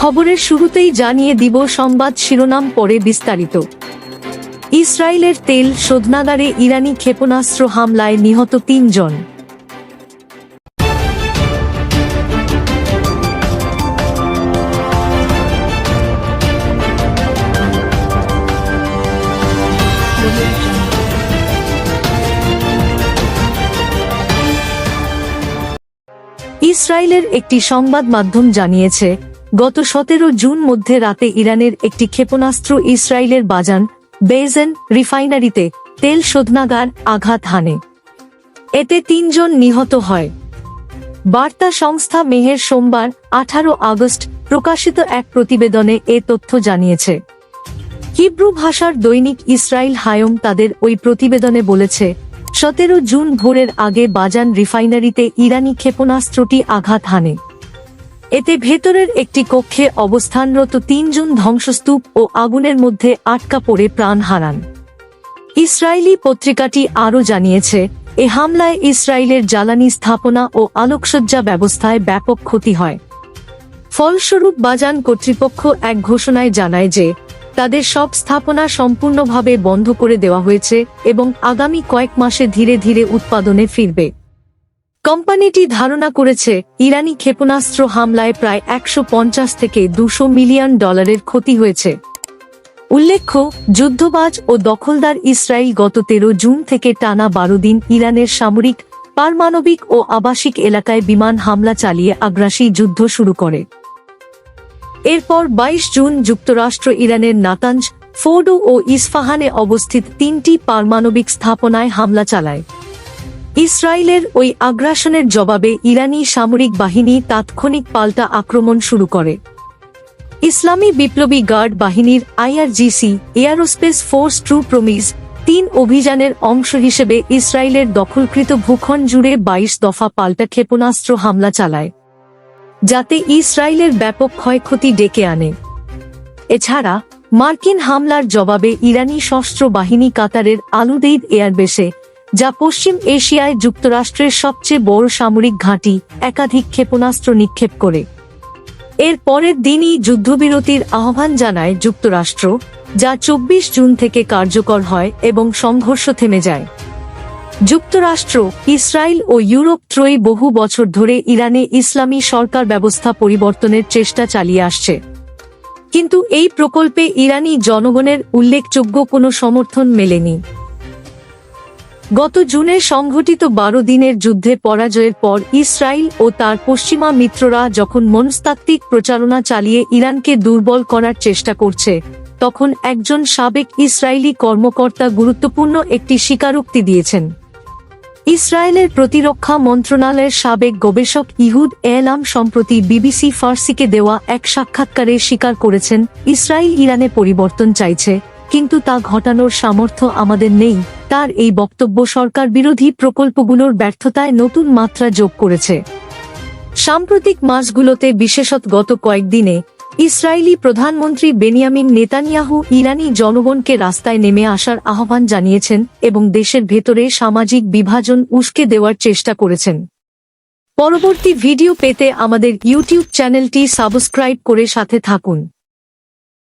খবরের শুরুতেই জানিয়ে দিব সংবাদ শিরোনাম পরে বিস্তারিত। ইসরায়েলের তেল শোধনাগারে ইরানি ক্ষেপণাস্ত্র হামলায় নিহত তিনজন। ইসরায়েলের একটি সংবাদ মাধ্যম জানিয়েছে গত সতেরো জুন মধ্যে রাতে ইরানের একটি ক্ষেপণাস্ত্র ইসরায়েলের বাজান বেজেন রিফাইনারিতে তেল শোধনাগার আঘাত হানে। এতে তিনজন নিহত হয়। বার্তা সংস্থা মেহের সোমবার, আঠারো আগস্ট, প্রকাশিত এক প্রতিবেদনে এ তথ্য জানিয়েছে। হিব্রু ভাষার দৈনিক ইসরায়েল হায়ম তাদের ওই প্রতিবেদনে বলেছে, সতেরো জুন ভোরের আগে বাজান রিফাইনারিতে ইরানি ক্ষেপণাস্ত্রটি আঘাত হানে। এতে ভেতরের একটি কক্ষে অবস্থানরত তিনজন ধ্বংসস্তূপ ও আগুনের মধ্যে আটকা পড়ে প্রাণ হারান। ইসরায়েলি পত্রিকাটি আরও জানিয়েছে, এ হামলায় ইসরায়েলের জ্বালানি স্থাপনা ও আলোকসজ্জা ব্যবস্থায় ব্যাপক ক্ষতি হয়। ফলস্বরূপ বাজান কর্তৃপক্ষ এক ঘোষণায় জানায় যে, তাদের সব স্থাপনা সম্পূর্ণভাবে বন্ধ করে দেওয়া হয়েছে এবং আগামী কয়েক মাসে ধীরে ধীরে উৎপাদনে ফিরবে। কোম্পানিটি ধারণা করেছে, ইরানি ক্ষেপণাস্ত্র হামলায় প্রায় একশো পঞ্চাশ থেকে দুশো মিলিয়ন ডলারের ক্ষতি হয়েছে। উল্লেখ্য, যুদ্ধবাজ ও দখলদার ইসরায়েল গত তেরো জুন থেকে টানা বারো দিন ইরানের সামরিক, পারমাণবিক ও আবাসিক এলাকায় বিমান হামলা চালিয়ে আগ্রাসী যুদ্ধ শুরু করে। এরপর ২২ জুন যুক্তরাষ্ট্র ইরানের নাতাঞ্জ, ফোর্ডো ও ইস্ফাহানে অবস্থিত তিনটি পারমাণবিক স্থাপনায় হামলা চালায়। ইসরায়েলের ওই আগ্রাসনের জবাবে ইরানি সামরিক বাহিনী তাৎক্ষণিক পাল্টা আক্রমণ শুরু করে। ইসলামী বিপ্লবী গার্ড বাহিনীর IRGC, aerospace force true promise, তিন অভিযানের অংশ হিসেবে ইসরায়েলের দখলকৃত ভূখণ্ড জুড়ে বাইশ দফা পাল্টা ক্ষেপণাস্ত্র হামলা চালায়, যাতে ইসরায়েলের ব্যাপক ক্ষয়ক্ষতি ডেকে আনে। এছাড়া, মার্কিন হামলার জবাবে ইরানি সশস্ত্র বাহিনী কাতারের আলুদেইদ এয়ারবেসে যা পশ্চিম এশিয়ায় যুক্তরাষ্ট্রের সবচেয়ে বড় সামরিক ঘাঁটি, একাধিক ক্ষেপণাস্ত্র নিক্ষেপ করে। এর পরের দিনই যুদ্ধবিরতির আহ্বান জানায় যুক্তরাষ্ট্র, যা চব্বিশ জুন থেকে কার্যকর হয় এবং সংঘর্ষ থেমে যায়। যুক্তরাষ্ট্র, ইসরায়েল ও ইউরোপ ত্রয়ী বহু বছর ধরে ইরানে ইসলামী সরকার ব্যবস্থা পরিবর্তনের চেষ্টা চালিয়ে আসছে। কিন্তু এই প্রকল্পে ইরানি জনগণের উল্লেখযোগ্য কোনো সমর্থন মেলেনি। গত জুনে সংঘটিত বারো দিনের যুদ্ধে পরাজয়ের পর ইসরায়েল ও তার পশ্চিমা মিত্ররা যখন মনস্তাত্ত্বিক প্রচারণা চালিয়ে ইরানকে দুর্বল করার চেষ্টা করছে, তখন একজন সাবেক ইসরায়েলি কর্মকর্তা গুরুত্বপূর্ণ একটি স্বীকারোক্তি দিয়েছেন। ইসরায়েলের প্রতিরক্ষা মন্ত্রণালয়ের সাবেক গবেষক ইহুদ এলাম সম্প্রতি বিবিসি ফার্সিকে দেওয়া এক সাক্ষাৎকারে স্বীকার করেছেন, ইসরায়েল ইরানে পরিবর্তন চাইছে কিন্তু তা ঘটানোর সামর্থ্য আমাদের নেই। তার এই বক্তব্য সরকার বিরোধী প্রকল্পগুলোর ব্যর্থতায় নতুন মাত্রা যোগ করেছে। সাম্প্রতিক মাসগুলোতে, বিশেষত গত কয়েকদিনে, ইসরায়েলি প্রধানমন্ত্রী বেনিয়ামিন নেতানিয়াহু ইরানি জনগণকে রাস্তায় নেমে আসার আহ্বান জানিয়েছেন এবং দেশের ভেতরে সামাজিক বিভাজন উস্কে দেওয়ার চেষ্টা করেছেন। পরবর্তী ভিডিও পেতে আমাদের ইউটিউব চ্যানেলটি সাবস্ক্রাইব করে সাথে থাকুন।